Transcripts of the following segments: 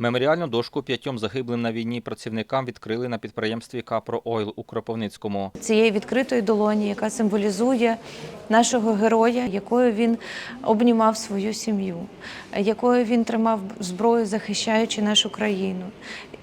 Меморіальну дошку п'ятьом загиблим на війні працівникам відкрили на підприємстві Капро Ойл у Кропивницькому. цієї відкритої долоні, яка символізує нашого героя, якою він обнімав свою сім'ю, якою він тримав зброю, захищаючи нашу країну,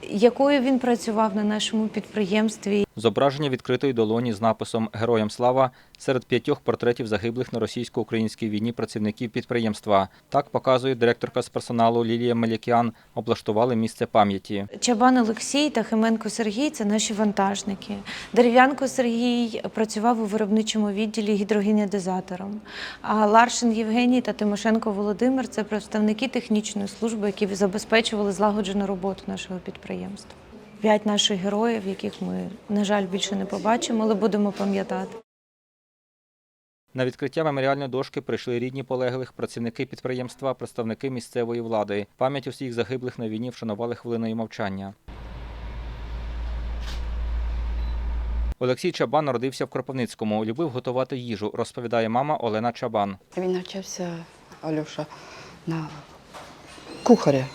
якою він працював на нашому підприємстві. Зображення відкритої долоні з написом Героям слава серед п'ятьох портретів загиблих на російсько-українській війні працівників підприємства. Так показує директорка з персоналу Лілія Мелікіан. Облаштували місце пам'яті. Чабан Олексій та Хименко Сергій це наші вантажники. Дерев'янко Сергій працював у виробничому відділі гідрогенеодизатором. А Ларшин Євгеній та Тимошенко Володимир це представники технічної служби, які забезпечували злагоджену роботу нашого підприємства. П'ять наших героїв, яких ми, на жаль, більше не побачимо, але будемо пам'ятати. На відкриття меморіальної дошки прийшли рідні полеглих, працівники підприємства, представники місцевої влади. Пам'ять усіх загиблих на війні вшанували хвилиною мовчання. Олексій Чабан народився в Кропивницькому. Любив готувати їжу, розповідає мама Олена Чабан. Він навчався Альоша на кухаря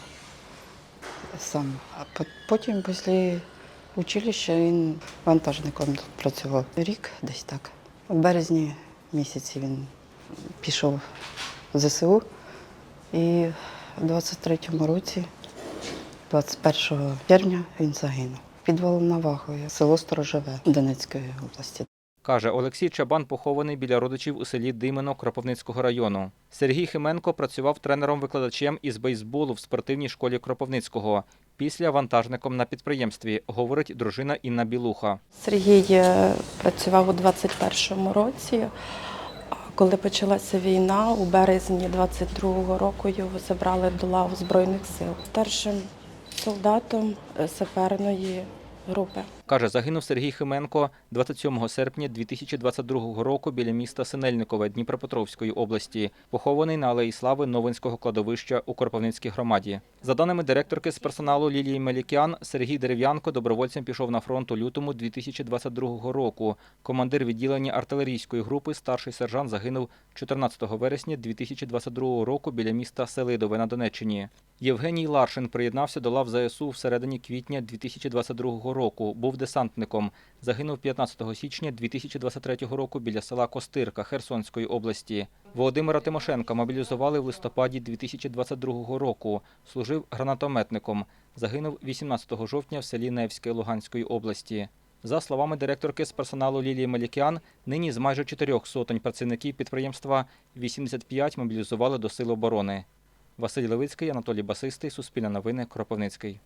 сам. А потім після училища він вантажником працював. Рік десь так. У березні місяці він пішов в ЗСУ і в 23-му році, 21 червня, він загинув. Під Волновахою, село Сторожове Донецької області. Каже, Олексій Чабан похований біля родичів у селі Димино Кропивницького району. Сергій Хименко працював тренером-викладачем із бейсболу в спортивній школі Кропивницького. Після вантажником на підприємстві, говорить дружина Інна Білуха. Сергій е, працював у 21-му році. Коли почалася війна, у березні 22-го року його забрали до лав Збройних сил старшим солдатом е, саперної групи. Каже, загинув Сергій Хименко 27 серпня 2022 року біля міста Синельникове Дніпропетровської області, похований на Алеї Слави Новинського кладовища у Кропивницькій громаді. За даними директорки з персоналу Лілії Мелікян, Сергій Дерев'янко добровольцем пішов на фронт у лютому 2022 року. Командир відділення артилерійської групи, старший сержант, загинув 14 вересня 2022 року біля міста Селидове на Донеччині. Євгеній Ларшин приєднався до лав ЗСУ в середині квітня 2022 року. Був десантником. Загинув 15 січня 2023 року біля села Костирка Херсонської області. Володимира Тимошенка мобілізували в листопаді 2022 року. Служив гранатометником. Загинув 18 жовтня в селі Невське Луганської області. За словами директорки з персоналу Лілії Мелікіан, нині з майже чотирьох сотень працівників підприємства 85 мобілізували до Сил оборони. Василь Левицький, Анатолій Басистий, Суспільне новини, Кропивницький.